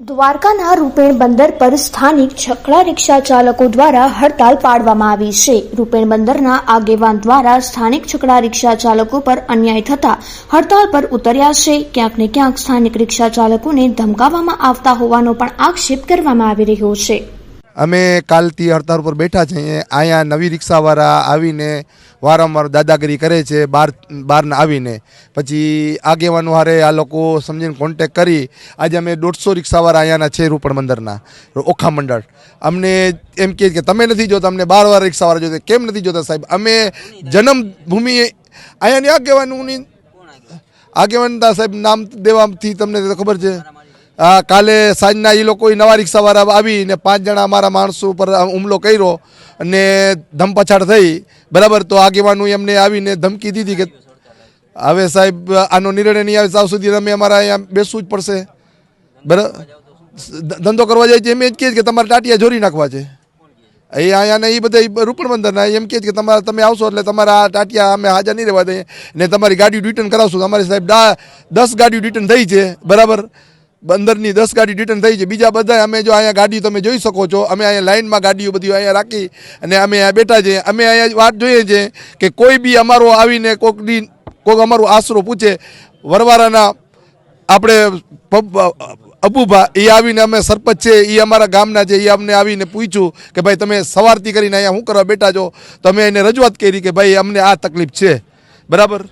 દ્વારકાના રૂપેણ બંદર પર સ્થાનિક છકડા રિક્ષા ચાલકો દ્વારા હડતાલ પાડવામાં આવી છે. રૂપેણ બંદરના આગેવાન દ્વારા સ્થાનિક છકડા રિક્ષા ચાલકો પર અન્યાય થતા હડતાલ પર ઉતર્યા છે. ક્યાંક ને ક્યાંક સ્થાનિક રિક્ષા ચાલકોને ધમકાવવામાં આવતા હોવાનો પણ આક્ષેપ કરવામાં આવી રહ્યો છે. અમે કાલથી હડતાળ ઉપર બેઠા છીએ. અહીંયા નવી રિક્ષાવાળા આવીને વારંવાર દાદાગીરી કરે છે બહાર બહારના આવીને. પછી આગેવાનો હારે આ લોકો સમજીને કોન્ટેક કરી. આજે અમે દોઢસો રિક્ષાવાળા અહીંયાના છે રૂપણ બંદરના ઓખા મંડળ. અમને એમ કહે કે તમે નથી જોતા, અમને બાર વાર રિક્ષાવાળા જોતા. કેમ નથી જોતા સાહેબ? અમે જન્મભૂમિ અહીંયાની આગેવાનોની, આગેવાનતા સાહેબ નામ દેવાથી તમને ખબર છે. કાલે સાંજના એ લોકો નવા રિક્ષાવાળા આવીને પાંચ જણા અમારા માણસો ઉપર હુમલો કર્યો અને ધમપછાડ થઈ. બરાબર, તો આગેવાનું એમને આવીને ધમકી દીધી કે હવે સાહેબ, આનો નિર્ણય નહીં આવે ત્યાં સુધી તમે અમારા અહીંયા બેસવું જ પડશે. બરાબર ધંધો કરવા જાય છે, એમ એ જ કહે છે કે તમારે ટાટિયા જોરી નાખવા છે. એ અહીંયા ને એ બધા રૂપણ બંદરના એમ કહે કે તમારે તમે આવશો એટલે તમારા આ ટાટિયા અમે હાજર નહીં રહેવા દઈએ. ને તમારી ગાડી રિટર્ન કરાવશું. તમારી સાહેબ દસ ગાડીઓ રિટર્ન થઈ છે. બરાબર? બંદરની દસ ગાડી રિટર્ન થઈ છે. બીજા બધા અમે જો અહીંયા ગાડી તમે જોઈ શકો છો. અમે અહીંયા લાઇનમાં ગાડીઓ બધી અહીંયા રાખી અને અમે અહીંયા બેઠા છીએ. અમે અહીંયા વાત જોઈએ છીએ કે કોઈ બી અમારો આવીને કોઈકની કોઈક અમારું આશરો પૂછે, વરવારાના આપણે અબુભા, એ આવીને અમે સરપંચ છે, એ અમારા ગામના છે, એ અમને આવીને પૂછ્યું કે ભાઈ તમે સવારથી કરીને અહીંયા શું કરવા બેઠા છો? તો અમે એને રજૂઆત કરી કે ભાઈ અમને આ તકલીફ છે. બરાબર?